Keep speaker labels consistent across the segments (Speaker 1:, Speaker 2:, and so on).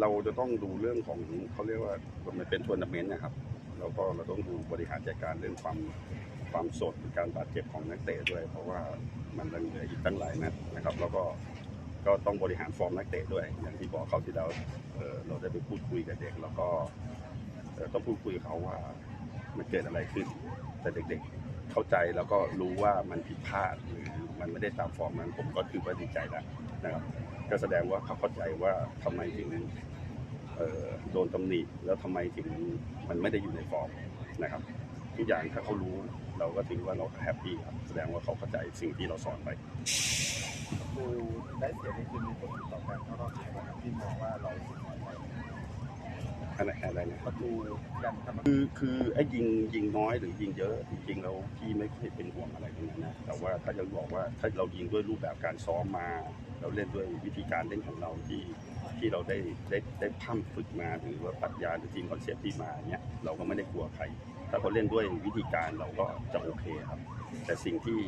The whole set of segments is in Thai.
Speaker 1: เราจะต้องดูเรื่องของเขาเรียกว่ามันเป็นทัวร์นาเมนต์นะครับ แล้วก็เราต้องดูบริหารจัดการเรื่องความความสดการบาดเจ็บของนักเตะด้วย เพราะว่ามันยังเหลืออีกตั้งหลายนัดนะครับ แล้วก็ก็ต้องบริหารฟอร์มนักเตะด้วย อย่างที่บอกเขาที่เราเเราได้ไปพูดคุยกับเด็ก แล้วก็ต้องพูดคุยกับเขาว่ามันเกิดอะไรขึ้น แต่เด็กๆเข้าใจแล้วก็รู้ว่ามันผิดพลาดหรือ มันไม่ได้ตามฟอร์มนั้นผมก็ถือว่าดีใจแล้วนะครับ ก็แสดงว่าเขาเข้าใจว่าทำไมถึงโดนตำหนิแล้วทำไมถึงมันไม่ได้อยู่ในฟอร์มนะครับ ทุกอย่างถ้าเขารู้เราก็ถือว่าเราแฮปปี้ครับแสดงว่าเขาเข้าใจสิ่งที่เราสอนไป
Speaker 2: ดูได้เสียในคืนมีผลต่อการเข้ารอบไหมครับที่มองว่าเรา
Speaker 1: อะไรอะไรเนี่ย
Speaker 2: ประตูกันทำ
Speaker 1: คือคือไอ้ยิงยิงน้อยหรือยิงเยอะจริงๆแล้วพี่ไม่ค่อยเป็นห่วงอะไรตรงนั้นนะแต่ว่าถ้าจะบอกว่าถ้าเรายิงด้วยรูปแบบการซ้อมมา เราเล่นด้วยวิธีการเล่นของเราที่ที่เราได้ได้ได้พร่ำฝึกมาหรือว่าปรัชญาหรือทีมคอนเซ็ปต์ที่มาเนี่ยเราก็ไม่ได้กลัวใคร ถ้าเขาเล่นด้วยวิธีการเราก็จะโอเคครับ แต่สิ่งที่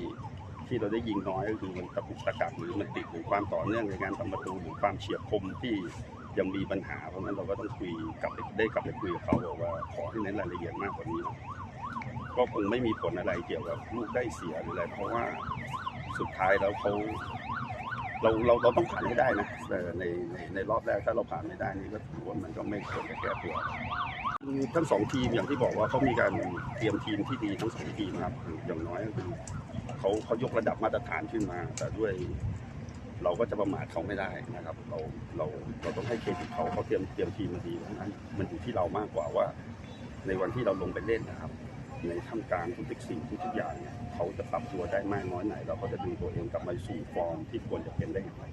Speaker 1: ที่เราได้ยิงน้อยก็คือมันตะกุกตะกักหรือมันติดหรือความต่อเนื่องในการทำประตูหรือความเฉียบคมที่ ยังมีปัญหาเพราะนั้นเราก็ต้องคุยกลับได้กลับไปคุยกับเขาบอกว่าขอให้เน้นรายละเอียดมากกว่านี้ ก็คงไม่มีผลอะไรเกี่ยวกับลูกได้เสียหรืออะไร เพราะว่าสุดท้ายแล้วเขาเราเราเราต้องผ่านให้ได้นะแต่ในในในรอบแรกถ้าเราผ่านไม่ได้นี่ก็ถือว่ามันก็ไม่ควรจะแก้ตัวทั้งสองทีมอย่างที่บอกว่าเขามีการเตรียมทีมที่ดีทั้งสองทีมครับอย่างน้อยก็คือเขาเขายกระดับมาตรฐานขึ้นมา แต่ด้วย เราก็จะประมาทเขาไม่ได้นะครับ เราเราเราต้องให้เครดิตเขาเขาเตรียมเตรียมทีมมาดีเพราะฉะนั้นมันอยู่ที่เรามากกว่าว่า ในวันที่เราลงไปเล่นนะครับ ในท่ามกลางทุกๆสิ่งทุกๆอย่างเนี่ยเขาจะปรับตัวได้มากน้อยไหน เราก็จะดึงตัวเองกลับมาสู่ฟอร์มที่ควรจะเป็นได้อย่างไร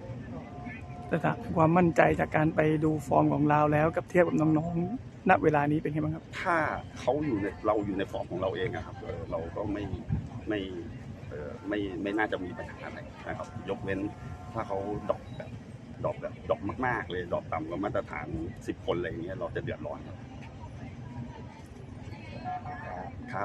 Speaker 3: แต่ถามความมั่นใจจากการไปดูฟอร์มของเราแล้วกับเทียบกับน้องๆณเวลานี้เป็นไงบ้างครับ
Speaker 1: ถ้าเขาอยู่ในเราอยู่ในฟอร์มของเราเองอะครับเออเราก็ไม่ไม่เออ ไม่ไม่น่าจะมีปัญหาอะไรนะครับ ยกเว้นถ้าเขาดรอปแบบดรอปแบบดรอปมาก ๆ เลยดรอปต่ำกว่ามาตรฐานสิบคนอะไรอย่างเงี้ยเราจะเดือดร้อนครับ